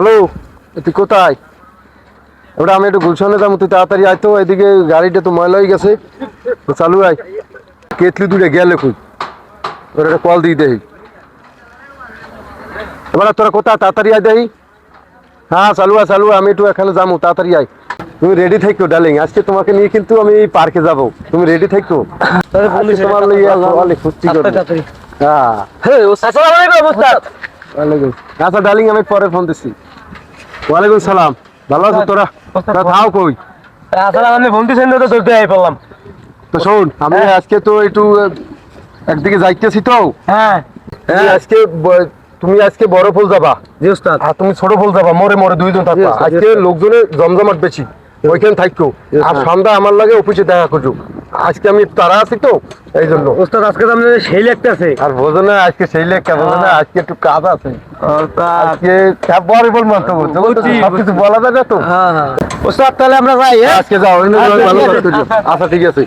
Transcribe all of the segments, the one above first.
Hello তুই কোথায়? ওটা আমি একটু গুলশানে যাব তুই তাড়াতাড়ি আয় তো এদিকে গাড়িটা তো ময়লা হয়ে গেছে। তো চালু আয়। কেতলি দূরে গেলে খুব। ওর একটা কল দিয়ে দেই এবার তোরা কোথায়? তাড়াতাড়ি আয় দেই হ্যাঁ চালু আয় চালু আমি একটু এখানে যাব তাড়াতাড়ি আয়। তুমি রেডি থাকো ডার্লিং আজকে তোমাকে নিয়ে কিন্তু আমি পার্কে যাব। তুমি রেডি থাকো? আজকে তোমার লইয়া অনেক ফুর্তি করব। হ্যাঁ। ওয়ালাইকুম। আচ্ছা ডার্লিং আমি পরে ফোন দিচ্ছি। ওয়ালাইকুম সালাম। ভালো আছো তোরা? থাও কই? ফোন তো চলতে আই পড়লাম। তো শোন আমি আজকে তো একটু একদিকে যাইতেছি তো। হ্যাঁ। তুমি আজকে তুমি আজকে বড় ফুল যাবা। জি উস্তাদ। আর তুমি ছোট ফুল যাবা মরে মরে দুইজন থাকবা। আজকে লোকজনের জমজমাট বেশি ওইখানে থাকো। আর সন্ধ্যা আমার লাগে অফিসে দেখা করছ আজকে আমি তারা আছি তো এই জন্য উস্তাদ আজকে তো আপনাদের সেই আর বোঝো না আজকে সেই লেখা বোঝো না আজকে একটু কাজ আছে। আজকে বড় বল মারতে বলছো বুঝছি, সব কিছু বলা যাবে তো? হ্যাঁ হ্যাঁ। তাহলে আমরা যাই হ্যাঁ? আজকে যাও আচ্ছা, ভালো ঠিক আছে। আচ্ছা ঠিক আছে।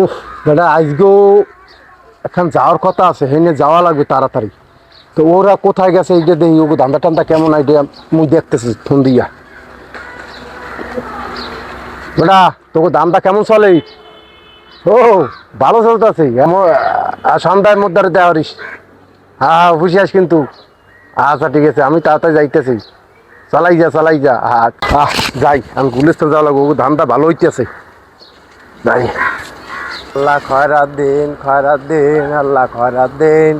উফ দাদা আজকেও এখন যাওয়ার কথা আছে হেনে যাওয়া লাগবে তাড়াতাড়ি। তো ওরা কোথায় গেছে এইটা দেখি ওগো ধান্দা টান্দা কেমন আইডিয়া মুই দেখতেছি ফোন দিয়া। বেটা, তোকে দামটা কেমন চলে? ও, ভালো চলতেছে। সন্ধ্যার মধ্যে আর দেওয়া রিস হ্যাঁ আস কিন্তু। আচ্ছা ঠিক আছে, আমি তাড়াতাড়ি যাইতেছি। চালাই যা চালাই যা। আহ যাই, আমি গুলিস্তান যাওয়া লাগবো। ধানটা ভালো হইতেছে। যাই। আল্লাহ খয়রাত দিন খয়রাত দিন, আল্লাহ খয়রাত দিন।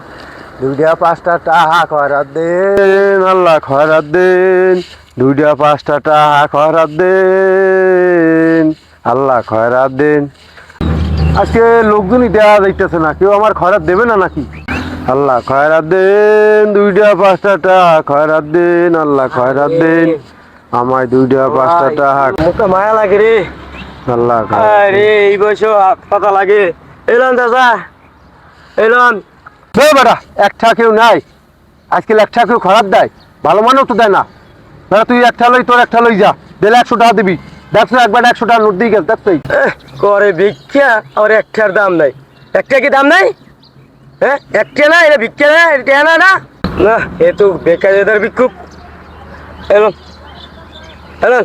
দুইটা, পাঁচটা টাহা খয়রাত দিন, আল্লাহ খয়রাত দিন। দুইটা, পাঁচটা টাহা খয়রাত দিন। আল্লাহ খয়রাত দিন। আজকে লোকজনই দেওয়া যাইতেছে না কেউ আমার খয়রাত দেবে না নাকি? আল্লাহ খয়রাত দিন দুইটা পাঁচটা টাকা খয়রাত দিন আল্লাহ খয়রাত দিন। আমায় দুইটা পাঁচটা টাকা মুখে মায়া লাগে রে। আল্লাহ খয়রাত আরে এই বয়সে পাতা লাগে। এলন দাদা এলন। দে বেটা একটা কেউ নাই। আজকাল একটা কেউ খরাপ দেয়। ভালো মানেও তো দেয় না। বেটা তুই একটা লই তোর একটা লই যা। দিলে একশো টাকা দিবি। দেখছ একবার একশো টাকা নোট দিয়ে গেছে দেখছোই করে ভিক্ষা আর একটার দাম নাই। একটা কি দাম নাই? হ্যাঁ একটা না এটা ভিক্ষা না এটা না না? না এ তো বেকার এদের ভিক্ষুক এলন এলন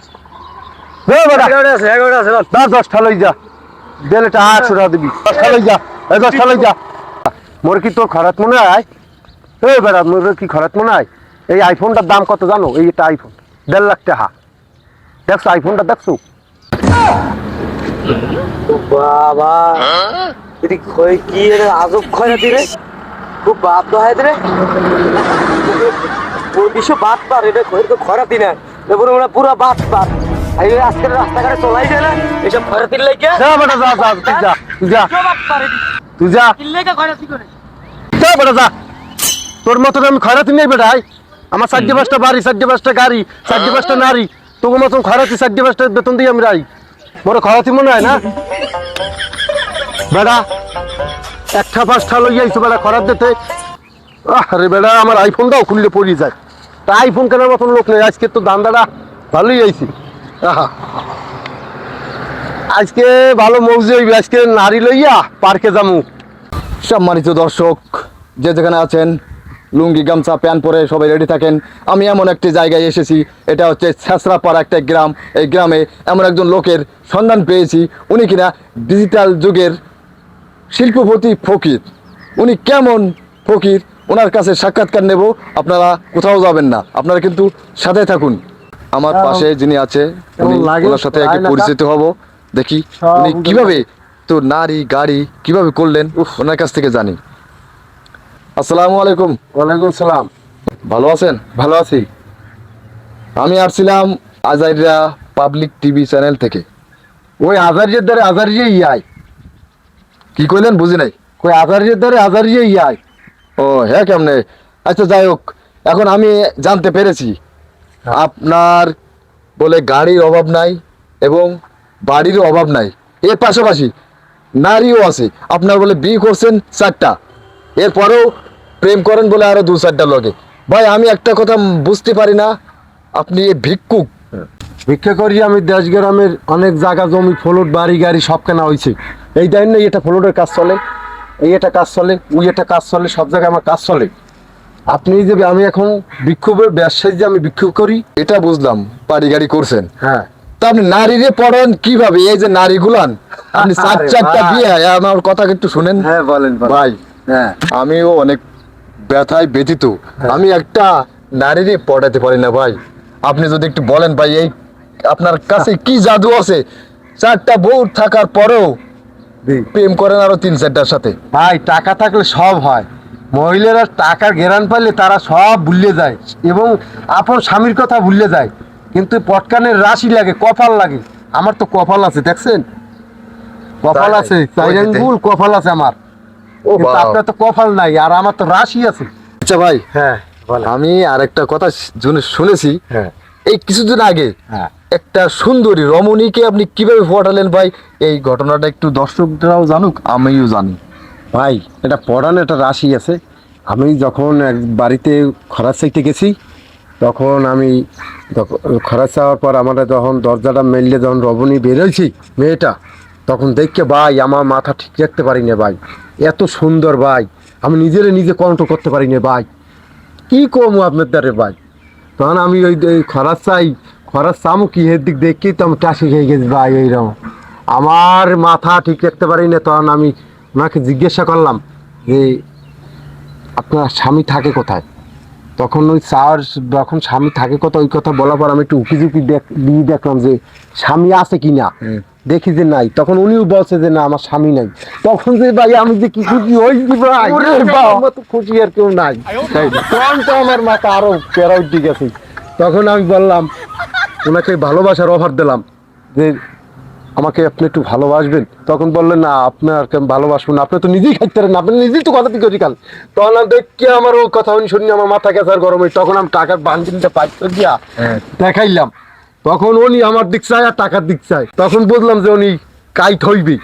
দে বেটা। এগারোটা আছে এগারোটা আছে দশ দশটা লই যা। দিলে টাকা একশো টাকা দিবি। দশটা লই যা। এই দশটা লই যা। মোর কি তোর খরাত মনে হয়? এই বেড়া মোর কি খরাত মনে হয়? এই আইফোনটার দাম কত জানো? এই এটা আইফোন দেড় লাখ টাকা। দেখছ আইফোনটা দেখছ? বাবা। এটি খয় কি এটা আজব খয়রাতি রে? খুব বাদ দহায় রে? বিশ্ব বাদ পার এটা খয়ের তো খরাতি না। এবার আমরা পুরো বাদ পার আজকের রাস্তাঘাটে চলাই যায় না? এসব খরাতির লাগে যা বেটা যা যা তুই যা তুই যা। তুই যা। লেগে খরা কি করে। যা বেটা যা। তোর মতন আমি খয়রাতি নেই বেটাই। আমার চারটে পাঁচটা বাড়ি চারটে পাঁচটা গাড়ি চারটে পাঁচটা নারী। তোর মতন খয়রাতি চারটে পাঁচটা বেতন দিয়ে আমি রাই। মোর খয়রাতি মনে হয় না? বেটা একটা পাঁচটা লই আইছো বেটা খরাত দিতে। আরে বেটা আমার আইফোনটাও খুললে পড়িয়ে যায়। তা আইফোন কেনার মতন লোক নেই। আজকে তো দান্দাটা ভালোই আইছি। আজকে ভালো মৌজি হইবে। আজকে নারী লইয়া পার্কে যামু। সম্মানিত দর্শক, যে যেখানে আছেন লুঙ্গি গামছা প্যান্ট পরে সবাই রেডি থাকেন। আমি এমন একটি জায়গায় এসেছি এটা হচ্ছে ছেঁচড়াপাড়া একটা গ্রাম। এই গ্রামে এমন একজন লোকের সন্ধান পেয়েছি উনি কিনা ডিজিটাল যুগের শিল্পপতি ফকির। উনি কেমন ফকির? ওনার কাছে সাক্ষাৎকার নেব আপনারা কোথাও যাবেন না। আপনারা কিন্তু সাথে থাকুন। আমার পাশে যিনি আছে উনি ওনার সাথে পরিচিত হব। দেখি উনি কীভাবে তো নারী গাড়ি কীভাবে করলেন? ওনার কাছ থেকে জানি। আসসালামু আলাইকুম। ওয়ালাইকুম সালাম। ভালো আছেন? ভালো আছি। আমি আসছিলাম আজাইরা পাবলিক টিভি চ্যানেল থেকে। ওই আজারিয়ের দ্বারে আজারিয়ে ইয়াই। কি কইলেন? বুঝি নাই। ওই আজারিয়ের দ্বারে আজারিয়ে ইয়াই। ও হ্যাঁ কেমনে? আচ্ছা যাই হোক এখন আমি জানতে পেরেছি আপনার বলে গাড়ির অভাব নাই এবং বাড়িরও অভাব নাই। এর পাশাপাশি নারীও আছে। আপনার বলে বিয়ে করছেন চারটা। এরপরেও প্রেম করেন বলে আরও দু চারটা লগে ভাই আমি একটা কথা বুঝতে পারি না। আপনি এ ভিক্ষুক। ভিক্ষা করি আমি দেশ গ্রামের অনেক জায়গা জমি ফ্লোট বাড়ি গাড়ি সব কেনা হয়েছে এই টাইম নেই এটা ফ্লোটের কাজ চলে। এই এটা কাজ চলে ওই একটা কাজ চলে সব জায়গায় আমার কাজ চলে। আপনি যে আমি এখন বিক্ষোভের ব্যবসায় যে আমি বিক্ষোভ করি এটা বুঝলাম বাড়ি গাড়ি করছেন। হ্যাঁ। তা আপনি নারীরে পড়েন কীভাবে? এই যে নারী গুলান আপনি চার চারটা বিয়ে আমার কথা একটু শুনেন। হ্যাঁ বলেন। ভাই হ্যাঁ। আমিও অনেক ব্যথায় ব্যথিত। আমি একটা নারীরে পড়াতে পারি না ভাই। আপনি যদি একটু বলেন ভাই এই আপনার কাছে কি জাদু আছে? চারটা বউ থাকার পরেও। প্রেম করেন আরও তিন চারটার সাথে। ভাই টাকা থাকলে সব হয়। মহিলারা টাকার ঘেরান পাইলে তারা সব ভুলে যায় এবং আপন স্বামীর কথা ভুলে যায়। কিন্তু পটকানের রাশি লাগে কপাল লাগে। আমার তো কপাল আছে দেখছেন? কপাল আছে কপাল আছে আমার। কিন্তু আপনার তো কপাল নাই আর আমার তো রাশি আছে। আচ্ছা ভাই হ্যাঁ আমি আরেকটা কথা শুনেছি। হ্যাঁ। এই কিছুদিন আগে হ্যাঁ। একটা সুন্দরী রমণীকে আপনি কীভাবে ফোটালেন ভাই? এই ঘটনাটা একটু দর্শকরাও জানুক আমিও জানি। ভাই এটা পড়ান একটা রাশি আছে। আমি যখন এক বাড়িতে খরাজ চাইতে গেছি তখন আমি খরাজ চাওয়ার পর আমরা যখন দরজাটা মেললে যখন রমণী বেরোইছি মেয়েটা তখন দেখকে ভাই, আমার মাথা ঠিক রাখতে পারি না ভাই। এত সুন্দর ভাই। আমি নিজেরে নিজে কন্ট্রোল করতে পারি না ভাই। কি কম আপনার দ্বারে ভাই? তখন আমি ওই খরাজ চাই খরাজ চামু কি এর দিক দেখি তো আমি টাসি খেয়ে গেছি ভাই এইরকম আমার মাথা ঠিক রাখতে পারি না, তখন আমি ওনাকে জিজ্ঞাসা করলাম যে, আপনার স্বামী থাকে কোথায়? তখন ওই স্যার যখন স্বামী থাকে কোথায় ওই কথা বলার পর আমি একটু উকি ঝুঁকি দেখ দিয়ে দেখলাম যে স্বামী আছে কি না? দেখি যে নাই। তখন উনিও বলছে যে না আমার স্বামী নাই। তখন যে ভাই আমি যে কিছু কি খুশি হয়েছি ভাই। খুশি আর কেউ নাই। তখন তো আমার মাথা আরও পেরা উঠে গেছে তখন আমি বললাম ওনাকে ভালোবাসার অফার দিলাম যে আমাকে আপনি একটু ভালোবাসবেন? তখন বললেন না আপনার আমি ভালোবাসবো না। আপনি তো নিজেই খাইতে পারেন আপনি নিজেই তো কথা দিকে কাল তখন আমি দেখি আমার ও কথা উনি শুনি আমার মাথা গেছে আর গরম হয়ে তখন আমি টাকার বান্ডিলটা পাইতে দিয়া হ্যাঁ। দেখাইলাম। তখন উনি আমার দিক চায় আর টাকার দিক চায়। তখন বুঝলাম যে উনি কাইট হইবে।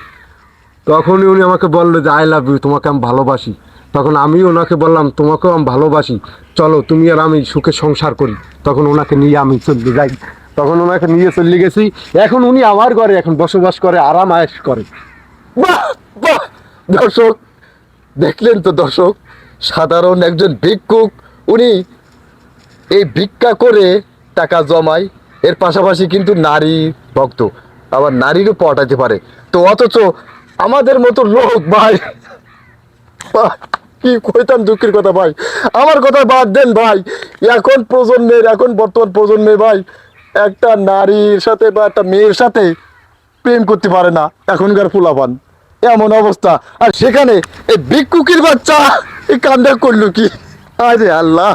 তখনই উনি আমাকে বলল যে আই লাভ ইউ তোমাকে আমি ভালোবাসি। তখন আমি ওনাকে বললাম তোমাকেও আমি ভালোবাসি। চলো তুমি আর আমি সুখে সংসার করি। তখন ওনাকে নিয়ে আমি চলে যাই। তখন ওনাকে নিয়ে চলে গেছি। এখন উনি আমার ঘরে, এখন বসবাস করে, আরাম আয়েস করে। বাহ দর্শক, দেখলেন তো দর্শক, সাধারণ একজন ভিক্ষুক, উনি এই ভিক্ষা করে টাকা জমায়, এর পাশাপাশি কিন্তু নারী ভক্ত, আবার নারীরও পটাতে পারে। তো অথচ আমাদের মতো লোক, ভাই কি কইতাম দুঃখের কথা, ভাই। আমার কথা বাদ দেন, ভাই। এখন প্রজন্মের, এখন বর্তমান প্রজন্মের, ভাই একটা নারীর সাথে বা একটা মেয়ের সাথে প্রেম করতে পারে না এখনকার ফুলাপান এমন অবস্থা। আর সেখানে এই ভিক্ষুকের বাচ্চা এই কামটা করল কি? আরে আল্লাহ,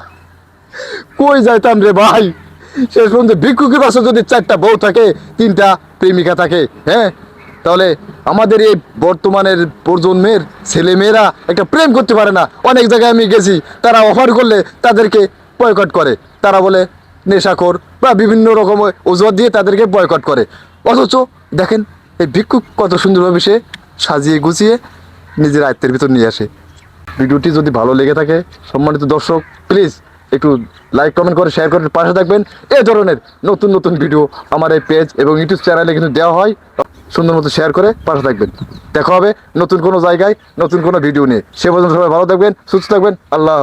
কই যাইতাম রে ভাই? শেষ পর্যন্ত ভিক্ষুকের পাশে যদি চারটা বউ থাকে, তিনটা প্রেমিকা থাকে হ্যাঁ? তাহলে আমাদের এই বর্তমানের প্রজন্মের ছেলেমেয়েরা একটা প্রেম করতে পারে না। অনেক জায়গায় আমি গেছি, তারা অফার করলে তাদেরকে বয়কট করে। তারা বলে নেশাখোর বা বিভিন্ন রকম অজুহাত দিয়ে তাদেরকে বয়কট করে। অথচ দেখেন, এই ভিক্ষুক কত সুন্দরভাবে সে সাজিয়ে গুছিয়ে নিজের আয়ত্তের ভিতর নিয়ে আসে। ভিডিওটি যদি ভালো লেগে থাকে, সম্মানিত দর্শক প্লিজ একটু লাইক কমেন্ট করে শেয়ার করে পাশে থাকবেন। এ ধরনের নতুন নতুন ভিডিও আমার এই পেজ এবং ইউটিউব চ্যানেলে কিন্তু দেওয়া হয়। সুন্দর মতো শেয়ার করে পাশে থাকবেন। দেখা হবে নতুন কোনো জায়গায়, নতুন কোনো ভিডিও নিয়ে। সে পর্যন্ত সবাই ভালো থাকবেন, সুস্থ থাকবেন, আল্লাহ।